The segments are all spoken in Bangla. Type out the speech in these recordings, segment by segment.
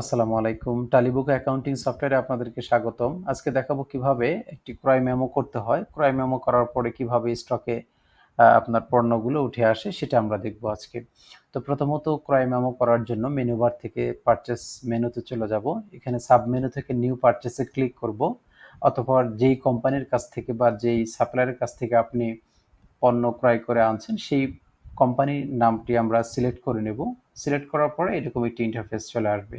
আসসালামু আলাইকুম। টালিবুক অ্যাকাউন্টিং সফটওয়্যারে আপনাদেরকে স্বাগতম। আজকে দেখাবো কীভাবে একটি ক্রয় মেমো করতে হয়। ক্রয় মেমো করার পরে কীভাবে স্টকে আপনার পণ্যগুলো উঠে আসে সেটা আমরা দেখব আজকে। তো প্রথমত ক্রয় মেমো করার জন্য মেনু বার থেকে পারচেস মেনুতে চলে যাব। এখানে সাব মেনু থেকে নিউ পারচেসে ক্লিক করব। অথবা যেই কোম্পানির কাছ থেকে বা যেই সাপ্লায়ারের কাছ থেকে আপনি পণ্য ক্রয় করে আনছেন, সেই কোম্পানির নামটি আমরা সিলেক্ট করে নেব। সিলেক্ট করার পরে এরকম একটি ইন্টারফেস চলে আসবে।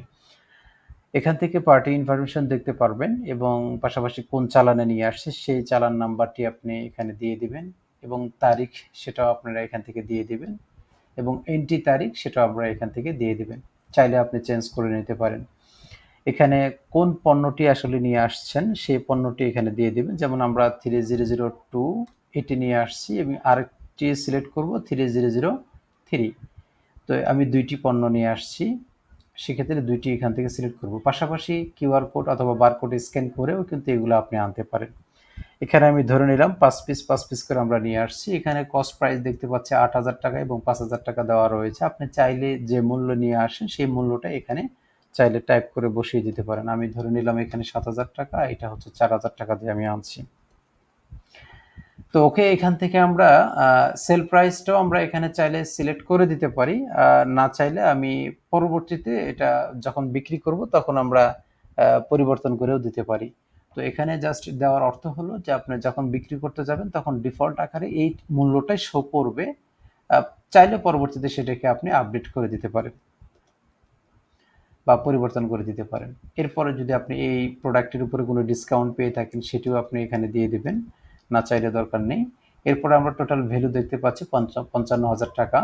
এখান থেকে পার্টি ইনফরমেশন দেখতে পারবেন এবং পাশাপাশি কোন চালানে নিয়ে আসছে সেই চালান নাম্বারটি আপনি এখানে দিয়ে দিবেন এবং তারিখ সেটাও আপনারা এখান থেকে দিয়ে দিবেন এবং এন্ট্রি তারিখ সেটাও আপনারা এখান থেকে দিয়ে দিবেন। চাইলে আপনি চেঞ্জ করে নিতে পারেন। এখানে কোন পণ্যটি আসলে নিয়ে আসছেন সেই পণ্যটি এখানে দিয়ে দিবেন। যেমন আমরা থ্রি জিরো জিরো টু এটি নিয়ে আসছি এবং আরেকটি সিলেক্ট করব থ্রি জিরো জিরো থ্রি তো আমি দুইটি পণ্য নিয়ে আসছি। সেক্ষেত্রে দুইটি এখান থেকে সিলেক্ট করব। পাশাপাশি কিউআর কোড অথবা বারকোড স্ক্যান করেও কিন্তু এগুলো আপনি আনতে পারেন। এখানে আমি ধরে নিলাম, পাঁচ পিস পাঁচ পিস করে আমরা নিয়ে আসছি। এখানে কস্ট প্রাইস দেখতে পাচ্ছি আট হাজার টাকা এবং পাঁচ হাজার টাকা দেওয়া রয়েছে। আপনি চাইলে যে মূল্য নিয়ে আসেন, সেই মূল্যটা এখানে চাইলে টাইপ করে বসিয়ে দিতে পারেন। আমি ধরে নিলাম এখানে সাত হাজার টাকা, এটা হচ্ছে চার হাজার টাকা দিয়ে আমি আনছি। তো ওকে এখান থেকে আমরা সেল প্রাইসটাও আমরা এখানে চাইলে সিলেক্ট করে দিতে পারি। না চাইলে আমি পরবর্তীতে এটা যখন বিক্রি করব তখন আমরা পরিবর্তন করেও দিতে পারি। তো এখানে জাস্ট দেওয়ার অর্থ হলো যে আপনি যখন বিক্রি করতে যাবেন তখন ডিফল্ট আকারে এই মূল্যটাই শো করবে। চাইলে পরবর্তীতে সেটাকে আপনি আপডেট করে দিতে পারেন বা পরিবর্তন করে দিতে পারেন। এরপরে যদি আপনি এই প্রোডাক্টের উপরে কোনো ডিসকাউন্ট পেয়ে থাকেন, সেটিও আপনি এখানে দিয়ে দিবেন। না চাইলে দরকার নেই। এরপরে আমরা টোটাল ভ্যালু দেখতে পাচ্ছি পঞ্চান্ন হাজার টাকা।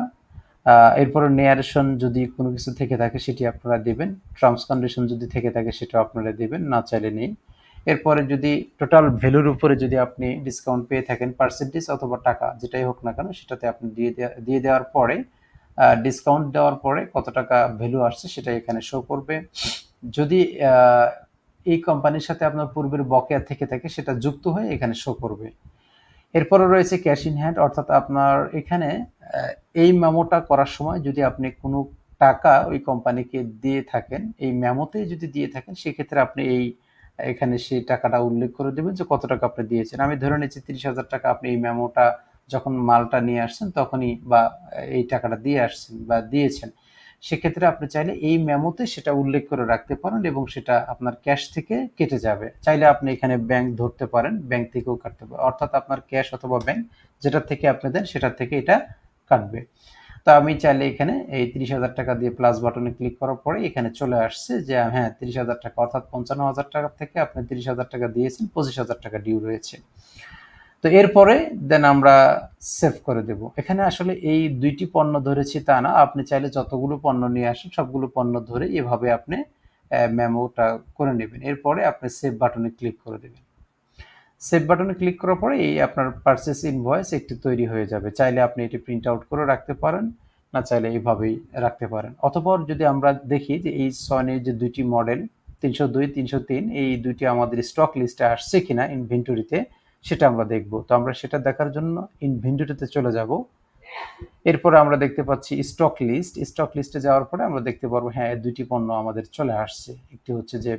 এরপরে নেয়ারেশন যদি কোনো কিছু থেকে থাকে সেটি আপনারা দেবেন। টার্মস কন্ডিশন যদি থেকে থাকে সেটা আপনারা দেবেন, না চাইলে নেই। এরপরে যদি টোটাল ভ্যালুর উপরে যদি আপনি ডিসকাউন্ট পেয়ে থাকেন পার্সেন্টেজ অথবা টাকা, যেটাই হোক না কেন, সেটাতে আপনি দিয়ে দিয়ে দেওয়ার পরে ডিসকাউন্ট দেওয়ার পরে কত টাকা ভ্যালু আসছে সেটা এখানে শো করবে। যদি এই কোম্পানির সাথে আপনার পূর্বের বকেয়া থেকে থাকে, সেটা যুক্ত হয়ে এখানে শো করবে। এরপরে রয়েছে ক্যাশ ইন হ্যান্ড অর্থাৎ আপনার এখানে এই মেমোটা করার সময় যদি আপনি কোনো টাকা ওই কোম্পানিকে দিয়ে থাকেন, এই মেমোতে যদি দিয়ে থাকেন, সেক্ষেত্রে আপনি এই, এখানে সেই টাকাটা উল্লেখ করে দেবেন যে কত টাকা আপনি দিয়েছেন। আমি ধরে নিচ্ছি তিরিশ হাজার টাকা আপনি এই মেমোটা যখন মালটা নিয়ে আসছেন, তখনই বা এই টাকাটা দিয়ে আসছেন বা দিয়েছেন। সেক্ষেত্রে আপনি চাইলে এই মেমোতে সেটা উল্লেখ করে রাখতে পারেন এবং সেটা আপনার ক্যাশ থেকে কেটে যাবে। চাইলে আপনি এখানে ব্যাংক ধরতে পারেন, ব্যাংক থেকেও কাটতে পারেন। অর্থাৎ আপনার ক্যাশ অথবা ব্যাংক যেটা থেকে আপনি দেন সেটার থেকে এটা কাটবে। তো আমি চাইলে এখানে এই তিরিশ হাজার টাকা দিয়ে প্লাস বাটনে ক্লিক করার পরে এখানে চলে আসছে যে হ্যাঁ তিরিশ হাজার টাকা, অর্থাৎ পঞ্চান্ন হাজার টাকা থেকে আপনি তিরিশ হাজার টাকা দিয়েছেন, পঁচিশ হাজার টাকা ডিউ রয়েছে। তো এরপরে দেন আমরা সেভ করে দেব। এখানে আসলে এই দুইটি পণ্য ধরেছি তা না। আপনি চাইলে যতগুলো পণ্য নিয়ে আসেন, সবগুলো পণ্য ধরে এভাবে আপনি মেমোটা করে নেবেন। এরপরে আপনি সেভ বাটনে ক্লিক করে দেবেন। সেভ বাটনে ক্লিক করার পরে এই আপনার পারচেস ইনভয়েস একটি তৈরি হয়ে যাবে। চাইলে আপনি এটি প্রিন্ট আউট করে রাখতে পারেন, না চাইলে এইভাবেই রাখতে পারেন। অতপর যদি আমরা দেখি যে এই সনের যে দুইটি মডেল তিনশো দুই, তিনশো তিন, এই দুইটি আমাদের স্টক লিস্টে আসছে কিনা ইনভেন্টরিতে সেটা আমরা দেখব। তো আমরা সেটা দেখার জন্য ইনভেন্টরিতে চলে যাব। এরপরে আমরা দেখতে পাচ্ছি স্টক লিস্ট স্টক লিস্টে যাওয়ার পরে আমরা দেখতে পারব হ্যাঁ দুইটি পণ্য আমাদের চলে আসছে। একটি হচ্ছে যে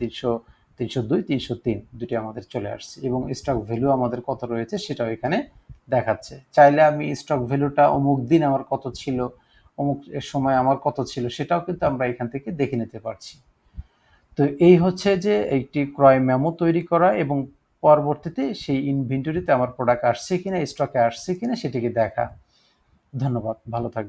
তিনশো তিনশো দুই, তিনশো তিন দুটি আমাদের চলে আসছে। এবং স্টক ভ্যালু আমাদের কত রয়েছে সেটাও এখানে দেখাচ্ছে। চাইলে আমি স্টক ভ্যালুটা অমুক দিন আমার কত ছিল, অমুক সময় আমার কত ছিল, সেটাও কিন্তু আমরা এখান থেকে দেখে নিতে পারছি। তো এই হচ্ছে যে একটি ক্রয় মেমো তৈরি করা এবং পরবর্তীতে সেই ইনভেন্টরিতে আমার প্রোডাক্ট আসছে কিনা স্টকে আসছে কিনা সেটিকে দেখা। ধন্যবাদ, ভালো থাকবে